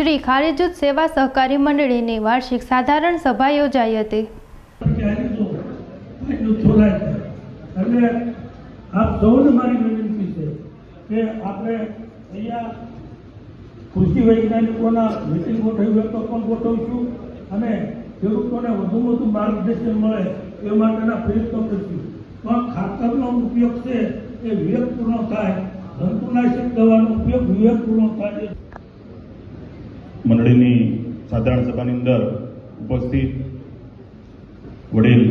શ્રી ખારેજૂત સેવા સહકારી મંડળીની વાર્ષિક સાધારણ સભા યોજાઈ હતી. આપણે કૃષિ વૈજ્ઞાનિકોના મિટિંગ ગોઠવી તો પણ ગોઠવીશું અને ખેડૂતોને વધુ વધુ માર્ગદર્શન મળે એ માટેના પ્રયત્નો કરીશું. પણ ખાતરનો ઉપયોગ છે એ વિવેકપૂર્ણ થાય, જંતુનાશક દવાનો ઉપયોગ વિવેકપૂર્ણ થાય. મંડળીની સાધારણ સભાની અંદર ઉપસ્થિત વડીલ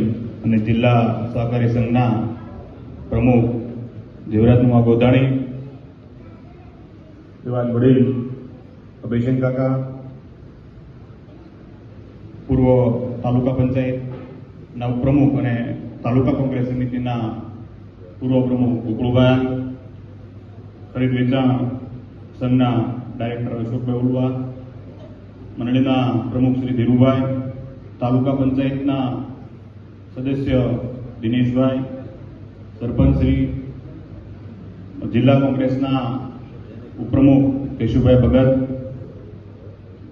અને જિલ્લા સહકારી સંઘના પ્રમુખ જીવરાજનુમા ગોધાણી એવા વડીલ અભિષેક કાકા, પૂર્વ તાલુકા પંચાયતના પ્રમુખ અને તાલુકા કોંગ્રેસ સમિતિના પૂર્વ પ્રમુખ ગોકુળભાઈ ખરીદ વેચાણ સંઘના ડાયરેક્ટર અશોકભાઈ ઉલવા મંડળીના પ્રમુખ શ્રી ધીરુભાઈ તાલુકા પંચાયતના સદસ્ય દિનેશભાઈ સરપંચ શ્રી જિલ્લા કોંગ્રેસના ઉપપ્રમુખ કેશુભાઈ ભગત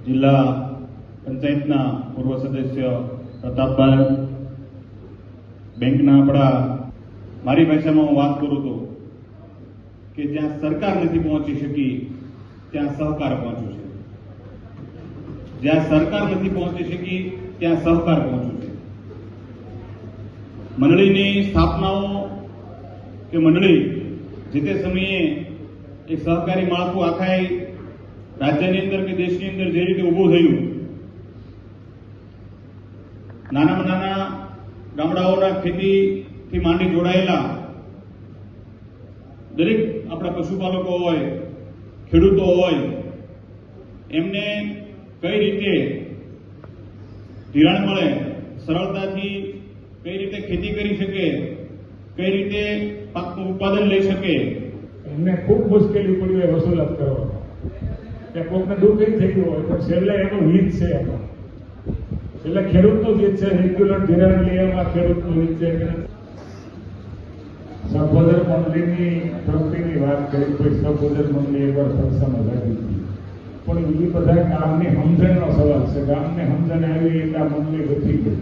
જિલ્લા પંચાયતના પૂર્વ સદસ્ય પ્રતાપભાઈ બેંકના આપણા મારી ભાષામાં હું વાત કરું તો કે જ્યાં સરકાર નથી પહોંચી શકી, ત્યાં સહકાર પહોંચ્યું છે. જ્યાં સરકાર નથી પહોંચી શકી, ત્યાં સહકાર પહોંચ્યું છે. મંડળીની સ્થાપનાઓ કે મંડળી જે તે સમયે એક સહકારી માળખું આખા રાજ્યની અંદર કે દેશની અંદર જે રીતે ઊભું થયું, નાનામાં નાના ગામડાઓના ખેતીથી માંડી જોડાયેલા દરેક આપણા પશુપાલકો હોય, ખેડૂતો હોય, એમને કઈ રીતે ધિરાણ મળે, સરળતાથી કઈ રીતે ખેતી કરી શકે, કઈ રીતે પાકનું ઉત્પાદન લઈ શકે? એમને ખૂબ મુશ્કેલી પડી હોય વસૂલાત કરવાનો. કે કોકને દુઃખ એ થઈ ગયું હોય, પણ છેલ્લે એનું હિત છે એમાં. એટલે ખેડૂતનું હિત છે રેગ્યુલર ધિરાણ લેવામાં ખેડૂતનું હિત છે. સબોદર મંડળીની પ્રવૃત્તિની વાત કરી કોઈ સંબોધન મંડળી એકવાર સંસ્થામાં લાગી. પણ બીજું બધા ગામની સમજણનો સવાલ છે. ગામને સમજણ આવી એટલે આ મંડળી વધી ગઈ.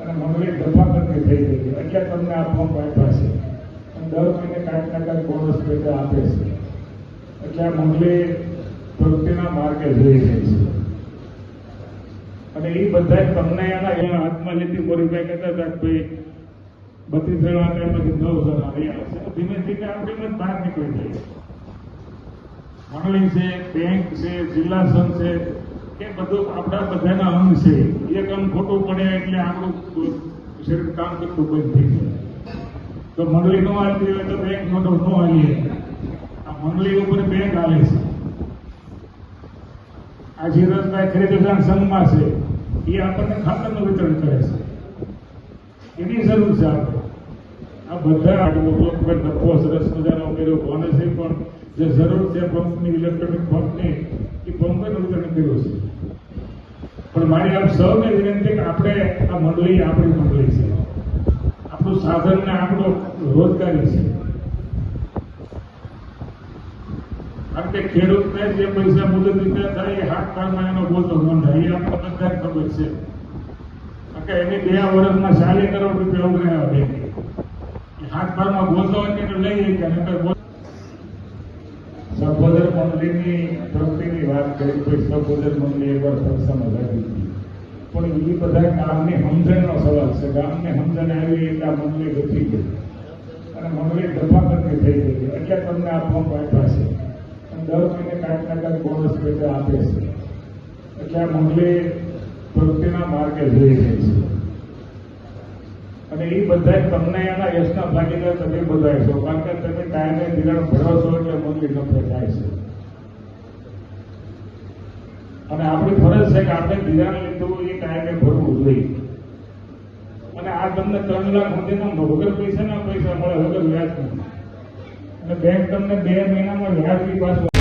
અને મંડળી ધફાકતી થઈ ગઈ. એટલે તમને આ ફોર્મ આપ્યા છે. અને દર મહિને કાંઈક ના કાંઈક બોનસ પેટા આપે છે. એટલે આ મંડળી પ્રવૃત્તિના માર્ગે જઈ રહી છે. અને એ બધા તમને એના એના હાથમાં લીધી મોરીભાઈ કહેતા હતા કે ભાઈ, બત્રીસ જણા આપ્યા પછી નવ જણા આવી આવશે તો ધીમે ધીમે આપણી બહાર નીકળી જાય મંડળી છે, બેંક છે, જિલ્લા સંઘ છે એ બધું આપણા બધાના અંગ છે. એક અંગ ખોટું પડે એટલે આપણું શરીર કામ કરતું બંધ થઈ જાય તો મંડળી નો હાલતી હોય તો બેંક મોટો નો હાલીએ આ મંડળી ઉપર બેંક હાલે છે. આ જીરજભાઈ ખરીદદાર સંઘમાં છે. એ આપણને ખાતરનું વિતરણ કરે છે. એની જરૂર છે આપણે. આ બધા આટલો સરસ મજાનો કર્યો એ પણ જે જરૂર છે પંપની ઇલેક્ટ્રોનિક પંપની, એ પંપનું વિતરણ કર્યું છે. પણ મારી આપ સૌને વિનંતી કે આપણે આ મંડળી આપણી મંડળી છે. આપણું સાધન ને આપણો રોજગારી છે. કારણ કે ખેડૂતને જે પૈસા મુદત રીતે થાય એ હાથ પારમાં એનો બોલતો મન એ આપણને બધા ખબર છે. કે એની બે વર્ષમાં ચાલી કરોડ રૂપિયા ઉઘરાયા બેંકે હાથ પારમાં બોલતો હોય કે એટલે લઈ જાય મંડળીની પ્રવૃત્તિની વાત કરી કોઈ સબોદર મંદિર એકવાર સંસ્થામાં લાગી પણ એ બધા ગામની સમજણનો સવાલ છે. ગામને સમજણ આવી એટલે આ મંદિર વધી ગઈ. અને મંદિર દફાકરતી થઈ ગઈ. એટલે તમને આ ફોર્મ આપ્યા છે. અને દર મહિને કાંઈક ના કાંઈક બોનસ પેટા આપે છે. એટલે આ મંદિર પ્રવૃત્તિના માર્ગે જઈ રહી છે. અને એ બધા તમને એના યશના ભાગીદાર તમે બધા છો. કારણ કે તમે ટાઈમે ધિરાણ ભરો છો એટલે મંદિર નફે થાય છે. અને આપણી ફરજ છે કે આપણે ધિરાણ લીધું, એ ટાઈમે ભરવું જોઈએ. અને આ તમને ત્રણ લાખ સુધીના વગર પૈસાના પૈસા મળે, વગર વ્યાજ અને બેંક તમને બે મહિનામાં વ્યાજ બી પાછું